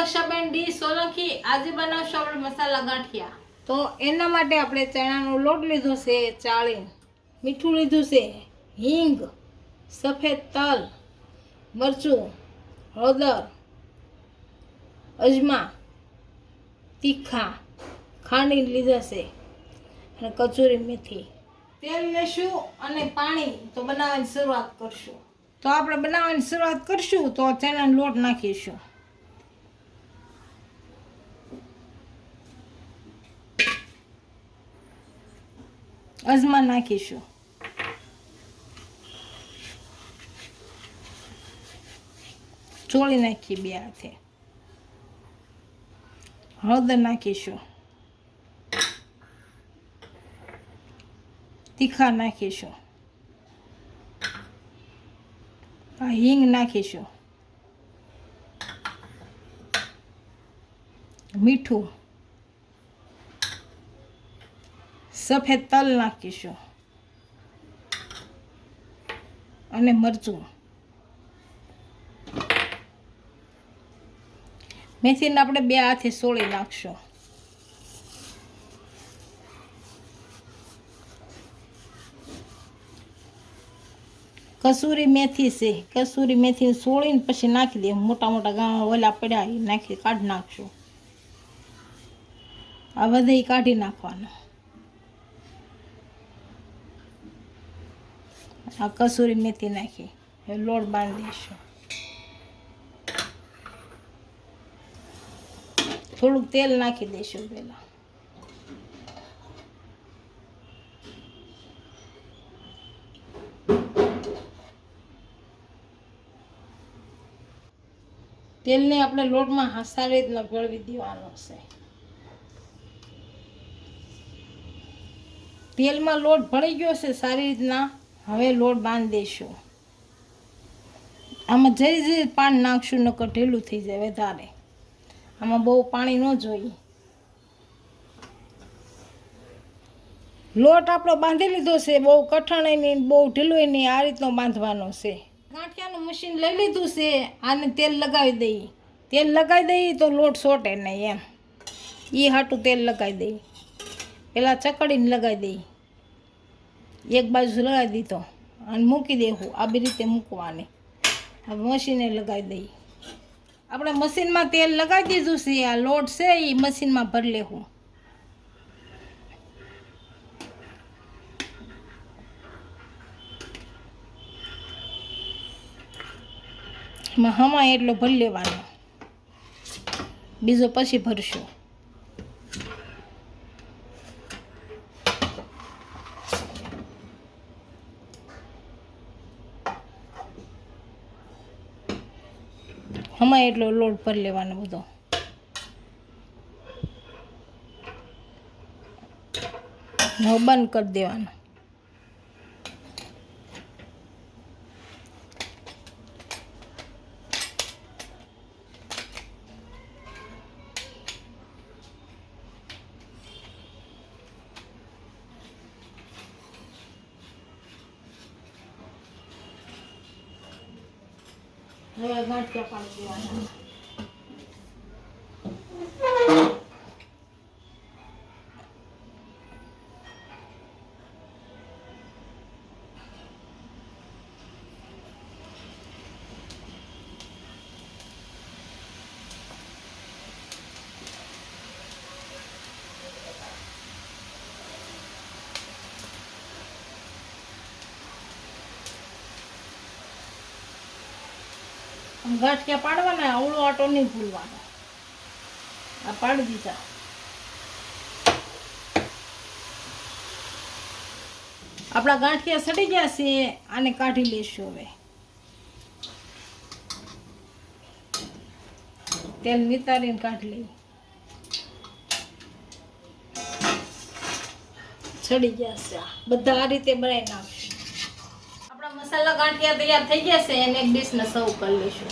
દક્ષાબેન D Solanki આજે બનાવશો આપણે મસાલા ગાંઠિયા. તો એના માટે આપણે ચણાનો લોટ લીધો છે ચાળી મીઠું લીધું છે હિંગ સફેદ તલ મરચું હળદર અજમા તીખા ખાંડી લીધા છે અને કચુરી મેથી. તેલ લેશું અને પાણી તો બનાવવાની શરૂઆત કરશું. તો આપણે બનાવવાની શરૂઆત કરશું તો ચણાનો લોટ નાખીશું. અજમા નાખીશું. ચોળી નાખી બે હાથે. હળદર નાખીશું. તીખા નાખીશું. હિંગ નાખીશું. મીઠું. સફેદ તલ નાખીશું. અને મરચું. મેથીને આપણે બે હાથે સોળી નાખશું. કસૂરી મેથી છે. કસૂરી મેથી સોળીને પછી નાખી દે મોટા મોટા ગામ ઓલા પડ્યા, એ નાખી કાઢી નાખશું. આ બધા કાઢી નાખવાનું. આ કસૂરી મેથી નાખી. લોટ બાંધી દઈશું. થોડુંક તેલ નાખી દઈશું પહેલાં. તેલને આપણે લોટમાં સારી રીતના ભેળવી દેવાનો છે. તેલમાં લોટ ભળી ગયો છે સારી રીતના. હવે લોટ બાંધી દઈશું. આમાં જરી જરી પાણી નાખશું નકર ઢીલું થઈ જાય વધારે. આમાં બહુ પાણી ન જોઈએ. લોટ આપણો બાંધી લીધો છે, બહુ કઠણ નહીં, બહુ ઢીલું નહીં, આ રીતનો બાંધવાનો છે. ગાંઠિયાનું મશીન લઈ લીધું છે, આને તેલ લગાવી દઈએ. તેલ લગાવી દઈએ તો લોટ સોટે નહીં એમ. એ હાટું તેલ લગાવી દઈએ. પેલા ચકડીને લગાવી દઈએ. એક બાજુ લગાવી દીધો અને મૂકી દેવું આવી રીતે મૂકવાની. હવે મશીને લગાવી દઈએ આપણે મશીનમાં તેલ લગાવી દીધું છે, આ લોટ છે, એ મશીનમાં ભરી લેવું એમાં હમા એટલો ભરી લેવાનો. બીજો પછી ભરશું. હમા એટલો લોટ ભરી લેવાનો બધો. બંધ કરી દેવાનો. હવે ગાંઠિયા પાડી દેવાના ગાંઠિયા પાડવાના અવળો આટો નહીં ભૂલવાનો. આ પાડી દીધા. આપણા ગાંઠિયા સડી ગયા છે, આને કાઢી લેશું હવે. તેલ નિતારીને કાઢી લઈ સડી ગયા છે. બધા આ રીતે બનાવી નાખશું. મસાલા ગાંઠિયા તૈયાર થઈ ગયા છે એને એક ડીશમાં સર્વ કરી લઈશું.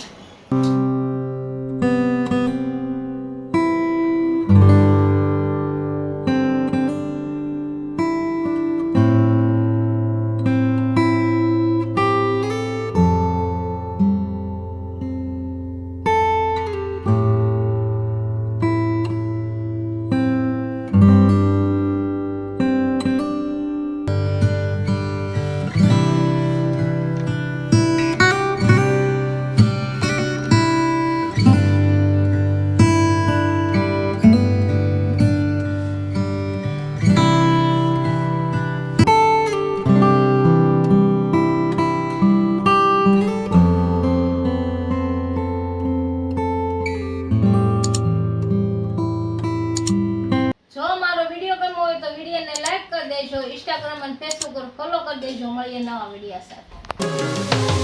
ફરી જો મળીએ નવા વિડીયા સાથે.